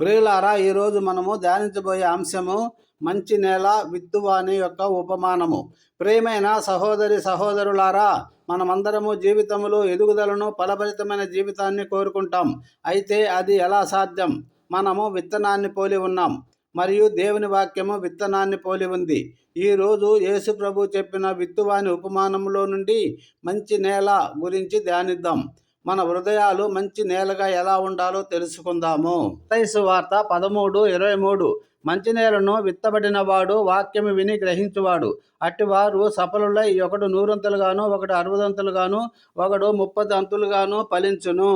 ప్రియులారా ఈరోజు మనము ధ్యానించబోయే అంశము మంచి నేల విద్దువాణి యొక్క ఉపమానము. ప్రేమైన సహోదరి సహోదరులారా మనమందరము జీవితంలో ఎదుగుదలను ఫలభరితమైన జీవితాన్ని కోరుకుంటాం. అయితే అది ఎలా సాధ్యం? మనము విత్తనాన్ని పోలి ఉన్నాం మరియు దేవుని వాక్యము విత్తనాన్ని పోలి ఉంది. ఈరోజు యేసు ప్రభు చెప్పిన విత్తువాని ఉపమానంలో నుండి మంచి నేల గురించి ధ్యానిద్దాం. మన హృదయాలు మంచి నేలగా ఎలా ఉండాలో తెలుసుకుందాము. క్రైస్తవ వార్త పదమూడు ఇరవై మూడు. మంచి నేలను విత్తబడిన వాడు వాక్యము విని గ్రహించువాడు. అట్టివారు సఫలులై ఒకడు నూరంతులుగాను ఒకడు అరవదంతులుగాను ఒకడు ముప్పదంతులుగాను ఫలించును.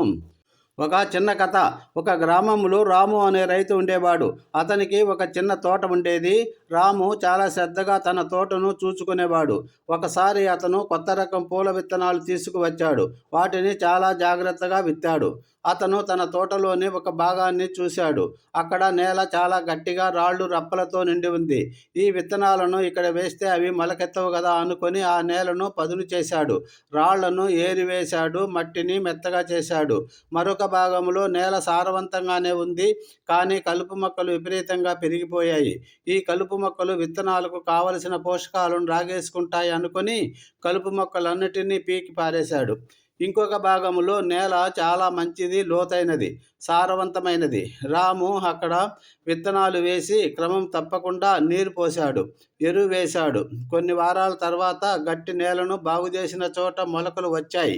ఒక చిన్న కథ. ఒక గ్రామంలో రాము అనే రైతు ఉండేవాడు. అతనికి ఒక చిన్న తోట ఉండేది. రాము చాలా శ్రద్ధగా తన తోటను చూసుకునేవాడు. ఒకసారి అతను కొత్త రకం పూల విత్తనాలు తీసుకువచ్చాడు. వాటిని చాలా జాగ్రత్తగా విత్తాడు. అతను తన తోటలోని ఒక భాగాన్ని చూశాడు. అక్కడ నేల చాలా గట్టిగా రాళ్ళు రప్పలతో నిండి ఉంది. ఈ విత్తనాలను ఇక్కడ వేస్తే అవి మొలకెత్తవు కదా అనుకొని ఆ నేలను పదును చేశాడు. రాళ్ళను ఏరివేశాడు మట్టిని మెత్తగా చేశాడు. మరొక భాగంలో నేల సారవంతంగానే ఉంది కానీ కలుపు మొక్కలు విపరీతంగా పెరిగిపోయాయి. ఈ కలుపు మొక్కలు విత్తనాలకు కావలసిన పోషకాలను రాగేసుకుంటాయి అనుకొని కలుపు మొక్కలన్నిటినీ పీకి పారేశాడు. ఇంకొక భాగంలో నేల చాలా మంచిది లోతైనది సారవంతమైనది. రాము అక్కడ విత్తనాలు వేసి క్రమం తప్పకుండా నీరు పోశాడు ఎరువు వేశాడు. కొన్ని వారాల తర్వాత గట్టి నేలను బాగు చేసిన చోట మొలకలు వచ్చాయి.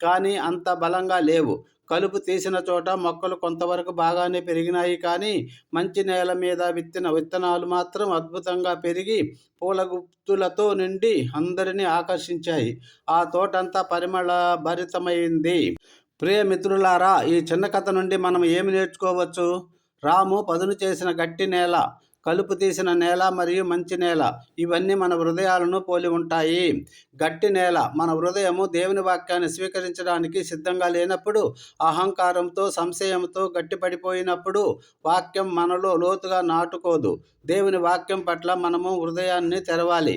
కానీ అంత బలంగా లేవు. కలుపు తీసిన చోట మొక్కలు కొంతవరకు బాగానే పెరిగినాయి కానీ మంచి నేల మీద విత్తిన విత్తనాలు మాత్రం అద్భుతంగా పెరిగి పూల గుత్తులతో నిండి అందరినీ ఆకర్షించాయి. ఆ తోటంతా పరిమళ భరితమైంది ప్రియ మిత్రులారా ఈ చిన్న కథ నుండి మనం ఏమి నేర్చుకోవచ్చు? రాము పదును చేసిన గట్టి నేల కలుపు తీసిన నేల మరియు మంచి నేల ఇవన్నీ మన హృదయాలను పోలి ఉంటాయి. గట్టి నేల మన హృదయము దేవుని వాక్యాన్ని స్వీకరించడానికి సిద్ధంగా లేనప్పుడు అహంకారంతో సంశయంతో గట్టిపడిపోయినప్పుడు వాక్యం మనలో లోతుగా నాటుకోదు. దేవుని వాక్యం పట్ల మనము హృదయాన్ని తెరవాలి.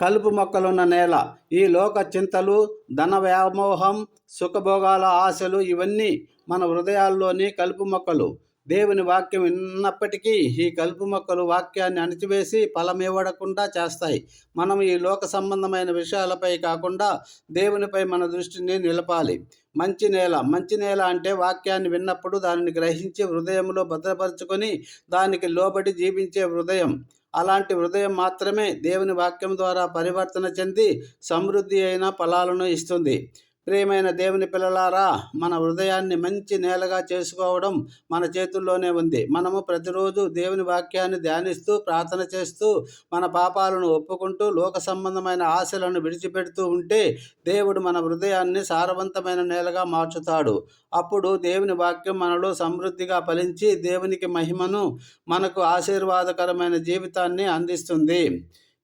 కలుపు మొక్కలున్న నేల ఈ లోక చింతలు ధన వ్యామోహం సుఖభోగాల ఆశలు ఇవన్నీ మన హృదయాల్లోని కలుపు మొక్కలు. దేవుని వాక్యం విన్నప్పటికీ ఈ కలుపు మొక్కలు వాక్యాన్ని అణిచివేసి ఫలమివ్వడకుండా చేస్తాయి. మనం ఈ లోక సంబంధమైన విషయాలపై కాకుండా దేవునిపై మన దృష్టిని నిలపాలి. మంచి నేల మంచి నేల అంటే వాక్యాన్ని విన్నప్పుడు దానిని గ్రహించి హృదయంలో భద్రపరుచుకొని దానికి లోబడి జీవించే హృదయం. అలాంటి హృదయం మాత్రమే దేవుని వాక్యం ద్వారా పరివర్తన చెంది సమృద్ధి అయిన ఫలాలను ఇస్తుంది. ప్రియమైన దేవుని పిల్లలారా మన హృదయాన్ని మంచి నేలగా చేసుకోవడం మన చేతుల్లోనే ఉంది. మనము ప్రతిరోజు దేవుని వాక్యాన్ని ధ్యానిస్తూ ప్రార్థన చేస్తూ మన పాపాలను ఒప్పుకుంటూ లోక సంబంధమైన ఆశలను విడిచిపెడుతూ ఉంటే దేవుడు మన హృదయాన్ని సారవంతమైన నేలగా మార్చుతాడు. అప్పుడు దేవుని వాక్యం మనలో సమృద్ధిగా ఫలించి దేవునికి మహిమను మనకు ఆశీర్వాదకరమైన జీవితాన్ని అందిస్తుంది.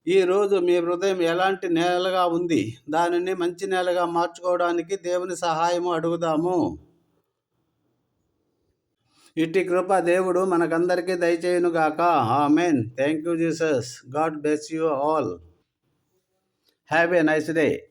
ఈరోజు మీ హృదయం ఎలాంటి నేలగా ఉంది? దానిని మంచి నేలగా మార్చుకోవడానికి దేవుని సహాయము అడుగుదాము. ఇట్టి కృప దేవుడు మనకందరికీ దయచేయునుగాక amen. Thank you Jesus. God bless you all. Have a nice day.